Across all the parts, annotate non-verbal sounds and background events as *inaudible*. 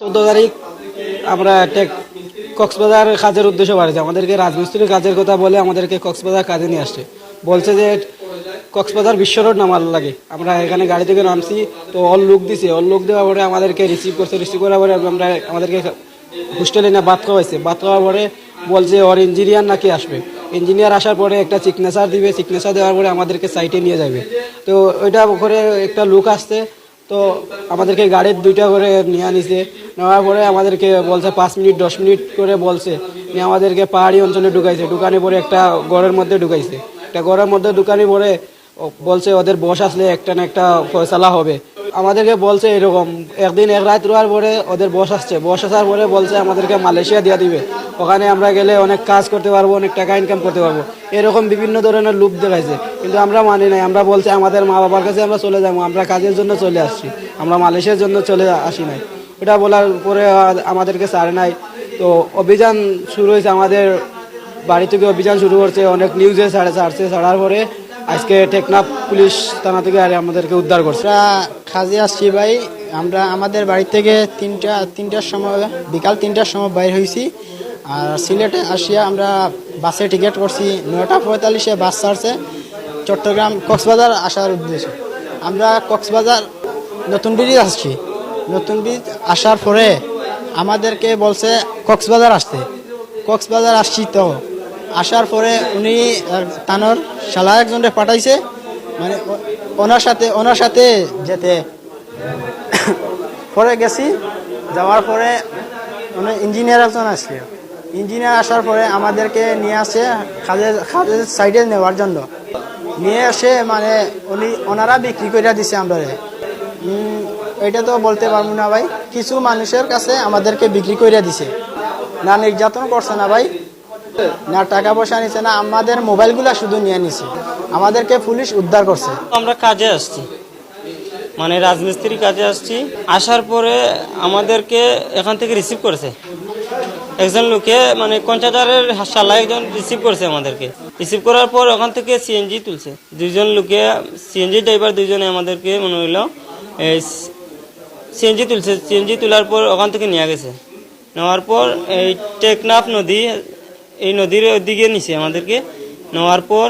চোদ্দ তারিখ আমরা একটা কক্সবাজার কাজের উদ্দেশ্যে বাড়িছি আমাদেরকে রাজমিস্ত্রির কাজের কথা বলে আমাদেরকে কক্সবাজার কাজে নিয়ে আসছে। বলছে যে কক্সবাজার বিশ্ব রোড নামার লাগে। আমরা এখানে গাড়ি থেকে নামছি, তো অল লুক দিছে। অল লুক দেওয়ার পরে আমাদেরকে রিসিভ করছে। রিসিভ করার পরে আমরা আমাদেরকে হোস্টেলে না বাদ খাওয়াইছে। বাদ খাওয়ার পরে বলছে, ওর ইঞ্জিনিয়ার নাকি আসবে? ইঞ্জিনিয়ার আসার পরে একটা সিগনেচার দিবে। সিগনেচার দেওয়ার পরে আমাদেরকে সাইটে নিয়ে যাবে তো ওইটা করে একটা লুক আসছে। তো আমাদেরকে গাড়ির দুইটা করে নিয়ে আনিছে। নেওয়ার পরে আমাদেরকে বলছে পাঁচ মিনিট, দশ মিনিট করে বলছে। নিয়ে আমাদেরকে পাহাড়ি অঞ্চলে ঢুকাইছে। ঢুকানি পরে একটা ঘরের মধ্যে ঢুকাইছে। একটা ঘরের মধ্যে ঢুকানি পরে বলছে, ওদের বস আসলে একটা না একটা ফয়সালা হবে। আমাদেরকে বলছে এরকম। একদিন এক রাত রোয়ার পরে ওদের বস আসছে। বস আসার পরে বলছে, আমাদেরকে মালয়েশিয়া দিয়ে দিবে। ওখানে আমরা গেলে অনেক কাজ করতে পারব, অনেক টাকা ইনকাম করতে পারব। এরকম বিভিন্ন ধরনের লুপ দেখাইছে। কিন্তু আমরা মানি নাই। আমরা বলছি, আমাদের মা বাবার কাছে আমরা চলে যাব। আমরা কাজের জন্য চলে আসছি। আমরা মালয়েশিয়ার জন্য চলে আসি নাই। ওটা বলার পরে আমাদেরকে ছাড়ে নাই। তো অভিযান শুরু হয়েছে আমাদের বাড়ি থেকে অভিযান শুরু করছে অনেক নিউজে ছাড়ে ছাড়ছে। ছাড়ার পরে আজকে টেকনাফ পুলিশ থানা থেকে আর আমাদেরকে উদ্ধার করছে। কাজে আসছি ভাই। আমরা আমাদের বাড়ি থেকে তিনটা তিনটার সময় বিকাল তিনটার সময় বাইর হয়েছি। আর সিলেটে আসিয়া আমরা বাসে টিকিট করছি। নয়টা পঁয়তাল্লিশে বাস ছাড়ছে। চট্টগ্রাম কক্সবাজার আসার উদ্দেশ্যে। আমরা কক্সবাজার নতুন ব্রিজ আসছি। নতুন ব্রিজ আসার পরে আমাদেরকে বলছে কক্সবাজার আসতে। কক্সবাজার আসছি তো। আসার পরে উনি তানোর শালা একজনকে পাঠাইছে। মানে ওনার সাথে ওনার সাথে যেতে। *coughs* পরে গেছি। যাওয়ার পরে উনি ইঞ্জিনিয়ার একজন আসছিল ইঞ্জিনিয়ার আসার পরে আমাদেরকে নিয়ে আসে কাজের কাজের সাইডে নেওয়ার জন্য। নিয়ে এসে মানে উনি ওনারা বিক্রি করে দিছে আমরা। এটা তো বলতে পারব না ভাই, কিছু মানুষের কাছে আমাদেরকে বিক্রি করে দিছে। না নির্যাতন করছে না ভাই, না টাকা পয়সা নিছে না, আমাদের মোবাইলগুলা শুধু নিয়ে নিছে। আমাদেরকে পুলিশ উদ্ধার করছে। আমরা কাজে আসছি। মানে রাজমিস্ত্রি কাজে আসছি। আসার পরে আমাদেরকে এখান থেকে রিসিভ করেছে। একজন লোকে মানে কঞ্চাদারের শালা একজন রিসিভ করছে আমাদেরকে। রিসিভ করার পর ওখান থেকে সিএনজি তুলছে। দুইজন লোকে সিএনজি ড্রাইভার দুইজনে আমাদেরকে মনে হইল সিএনজি তুলছে। সিএনজি তোলার পর ওখান থেকে নিয়ে গেছে। নেওয়ার পর এই টেকনাফ নদী, এই নদীর ওদিকে নিছে আমাদেরকে। নেওয়ার পর,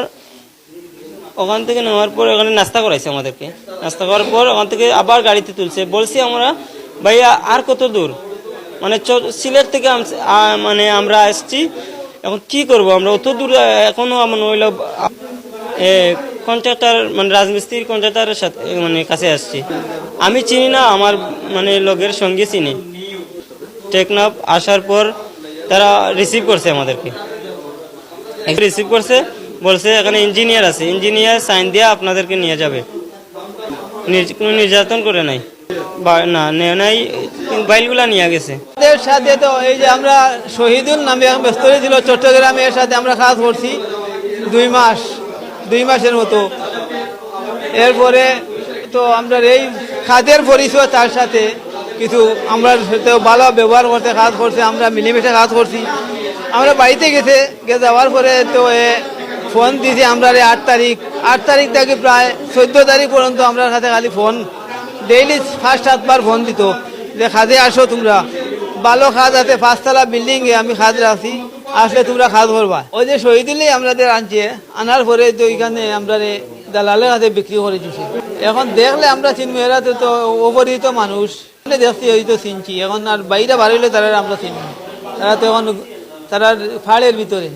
ওখান থেকে নেওয়ার পর ওখানে নাস্তা করাইছে আমাদেরকে। নাস্তা করার পর ওখান থেকে আবার গাড়িতে তুলছে। বলছি আমরা, ভাইয়া, আর কত দূর? মানে সিলেট থেকে মানে আমরা আসছি। এখন কি করব? আমরা অত দূর আহ, এখনও আমার হইল কন্ট্রাক্টর মানে রাজমিস্ত্রির কন্ট্রাক্টরের সাথে মানে কাছে আসছি। আমি চিনি না আমার মানে লগের সঙ্গে চিনি। টেকনাফ আসার পর তারা রিসিভ করছে আমাদেরকে। রিসিভ করছে বলছে এখানে ইঞ্জিনিয়ার আছে। ইঞ্জিনিয়ার সাইন দিয়ে আপনাদেরকে নিয়ে যাবে। কোনো নির্যাতন করে নাই। না নেয় নাই মোবাইলগুলা নিয়ে গেছে। এর সাথে তো এই যে আমরা শহীদুল নামে এক ব্যস্তরে ছিল, চট্টগ্রামে এর সাথে আমরা কাজ করছি দুই মাস, দুই মাসের মতো। এরপরে তো আমরা এই খাদের পরিচয় তার সাথে কিছু আমরা ভালো ব্যবহার করতে কাজ করছে, আমরা মিলেমিশে কাজ করছি। আমরা বাড়িতে গেছে যাওয়ার পরে তো এ ফোন দিয়েছি, আমরা আট তারিখ আট তারিখ থেকে প্রায় চোদ্দ তারিখ পর্যন্ত আমরা সাথে খালি ফোন ডেইলি ফার্স্ট সাতবার ফোন দিত যে খাদে আসো তোমরা। ভালো খাদ আছে, পাঁচতলা বিল্ডিং এ আমি খাদ রাখছি আসলে তোমরা খাদ করবা ওই যে শহীদুল্লাহ আমাদের আনছে, আনার পরে তো ওইখানে আমরা দালালের হাতে বিক্রি করে দিছি। এখন দেখলে আমরা চিনবো, এরা তো তো অপরিচিত মানুষ। দেখছি ওই তো চিনছি, এখন আর বাইরে বাড়িলে তারা আমরা চিনবো তারা তো এখন তারা ফাড়ের ভিতরে।